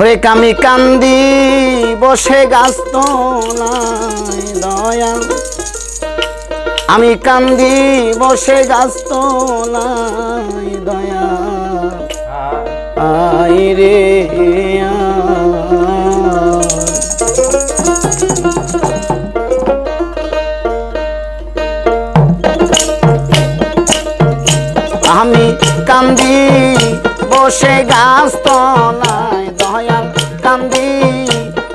হরে কামি কান্দি, বসে গাছ দয়াল আমি কান্দি, বসে গাছ দয়া। আই রে আমি কান্দি, বসে গাছ তলায় দয়াল কান্দি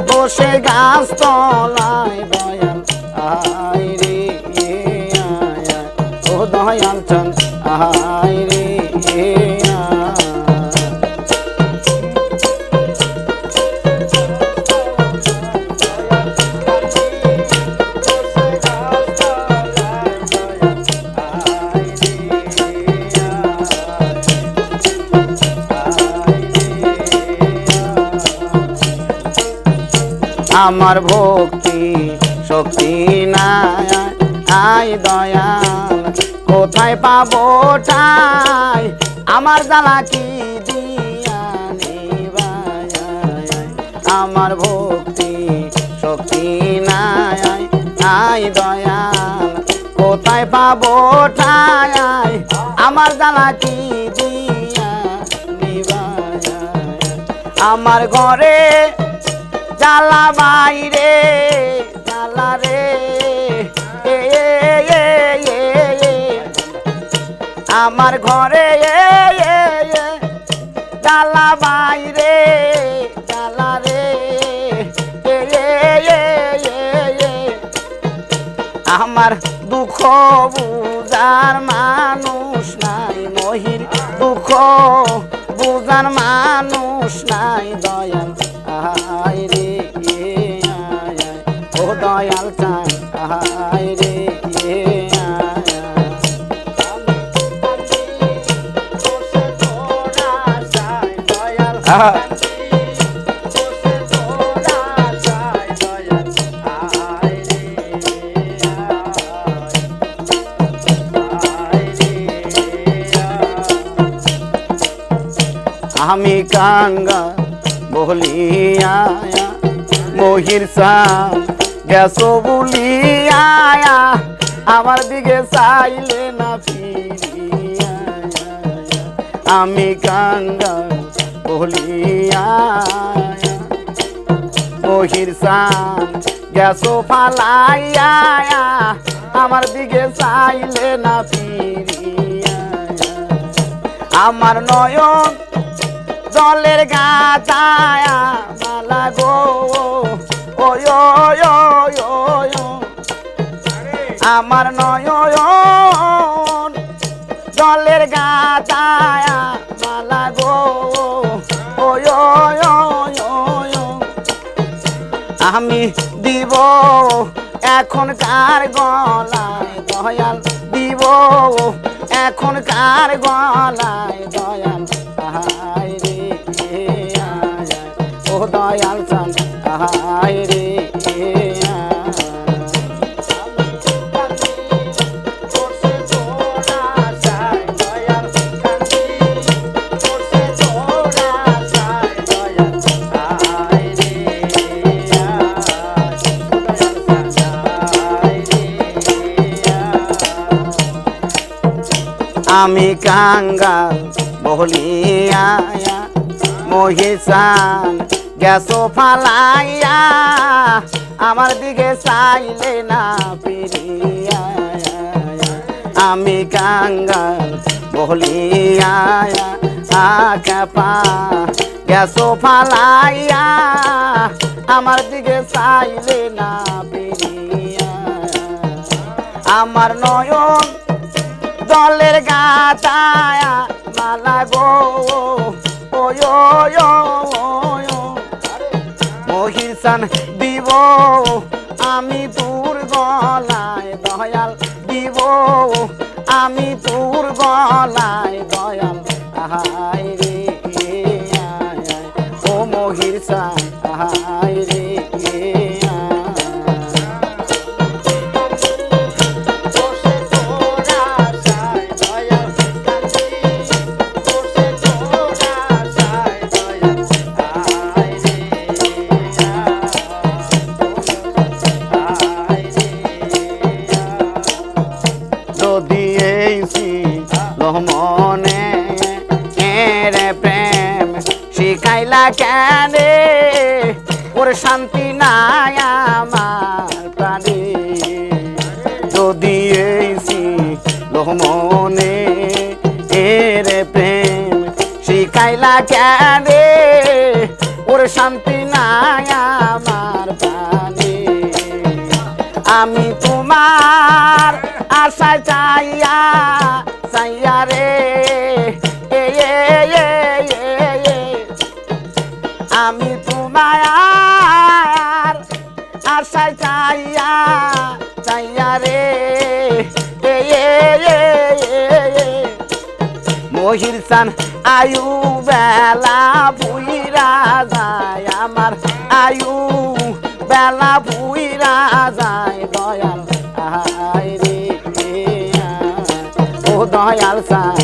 বসে গাছ তলায় দয়াল আয় রে আয়। ও দয়াল চল আয় রে আমার ভক্তি শক্তি নাই। আই দয়াল, কোথায় পাবো ঠাই? আমার জ্বালা কি আমার ভক্তি শক্তি নাই। আই দয়াল, কোথায় পাবো ঠাই? আমার জ্বালা কি আমার ঘরে জ্বালা বাইরে জ্বালা রে। আমার ঘরে জ্বালা বাইরে জ্বালা রে। আমার দুঃখ বুঝার মানুষ নাই মহির দুঃখ আমি কাঙ্গা বলিয়া মহির সাম গেছো বলিয়া আমার দিকে চাইলে না ফিরিয়া। আমি কাঙ্গা বলিয়া, মহির সাম গেছো ফালাইয়া, আমার দিকে চাইলে না ফিরিয়া আমার নয়ন জলের মালা গো। আমার নয়ন জলের গাছায়া এখন কার গলায় দয়াল দিব এখন কার গলায় দয়াল রে। ও দয়াল আমি কাঙ্গাল বহলিয়া, মহিষান গেছো ফালাইয়া, আমার দিকে চাইলে না ফিরিয়া। আমি কাঙ্গাল বহলিয়া আকাপা গেছো ফালাইয়া, আমার দিকে চাইলে না ফিরিয়া। আমার নয়ন জলের গাছায়া মালা গো ওয়। মহিষান দিব, আমি তোর গলায় দয়াল দিব, আমি তোর গলায় দয়াল আহাই রে। ও মহিষান আহাই রে শিখাইলা কেন? ওর শান্তি নাই আমার প্রাণে। যদি এসি লোহমনে এর প্রেম শিখাইলা কেন? ওর শান্তি নাই আমার প্রাণে। আমি তোমার আশা চাইয়া চাইয়া রে। এ আমি তোমার আশা চাইয়া চাইয়া রে। এ। মহির চান আয়ু বেলা বুইরা যায়, আমার আয়ু বেলা বুইরা যায়। দয়াল আয় রে ও দয়াল চান।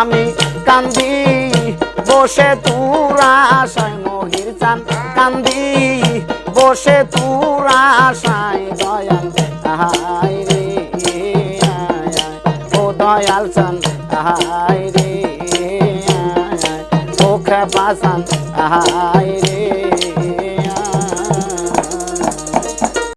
আমি কান্দি, বসে তুরা আশায় মহির চান কান্দি, বসে তুরা আশায় দয়াল আহাই রে। ও দয়াল চান আহাই রে। ও খেপা চান আহাই